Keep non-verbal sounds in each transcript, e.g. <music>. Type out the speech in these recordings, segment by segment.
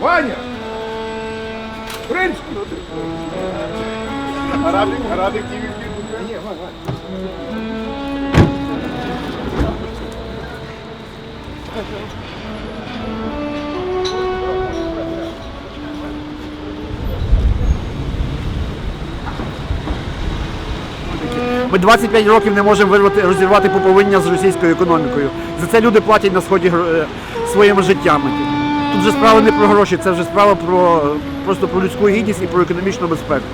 Ваня! Принц! Арабик, арабик, Ваня, Ваня. Ми 25 років не можемо вирвати, розірвати поповиння з російською економікою. За це люди платять на сході е, своїми життями. Тут вже справа не про гроші, це вже справа про просто про людську гідність і про економічну безпеку.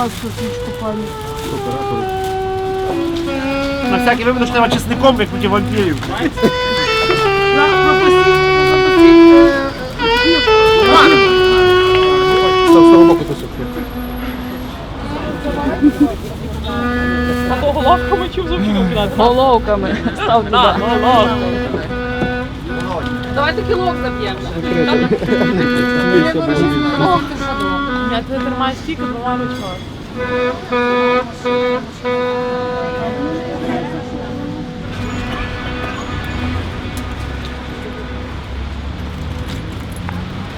Будь ласка, свічку. На всякий випадок що треба чесником, як проти вампірів. З того боку то Головками чи взагалі кидати? Головками. Став туди. А, головками. Давайте кілок заб'ємо. Ні, ти тримай стільки, двома ручками.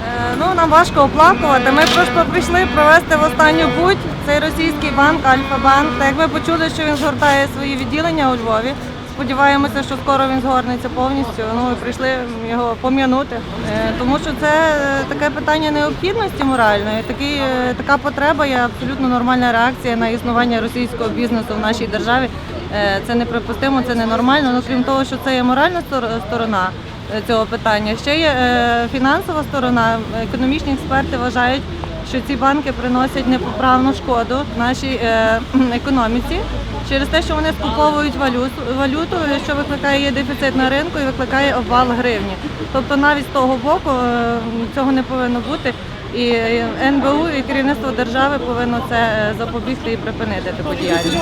Е, Ну, нам важко оплакувати. Ми просто прийшли провести в останню путь цей російський банк Альфа-банк. Так як ми почули, що він згортає свої відділення у Львові. Сподіваємося, що скоро він згорнеться повністю. Ну і прийшли його пом'янути, Е, тому що це е, таке питання необхідності моральної. Такий, е, така потреба є абсолютно нормальна реакція на існування російського бізнесу в нашій державі. Це неприпустимо, це ненормально. Ну крім того, що це є моральна стор- сторона цього питання. Ще є фінансова сторона. Економічні експерти вважають, що ці банки приносять непоправну шкоду нашій е, <clears throat> економіці через те, що вони скуповують валюту, валюту, що викликає дефіцит на ринку і викликає обвал гривні. Тобто навіть з того боку е, цього не повинно бути. І НБУ і керівництво держави повинно це е, запобігти і припинити таку діяльність.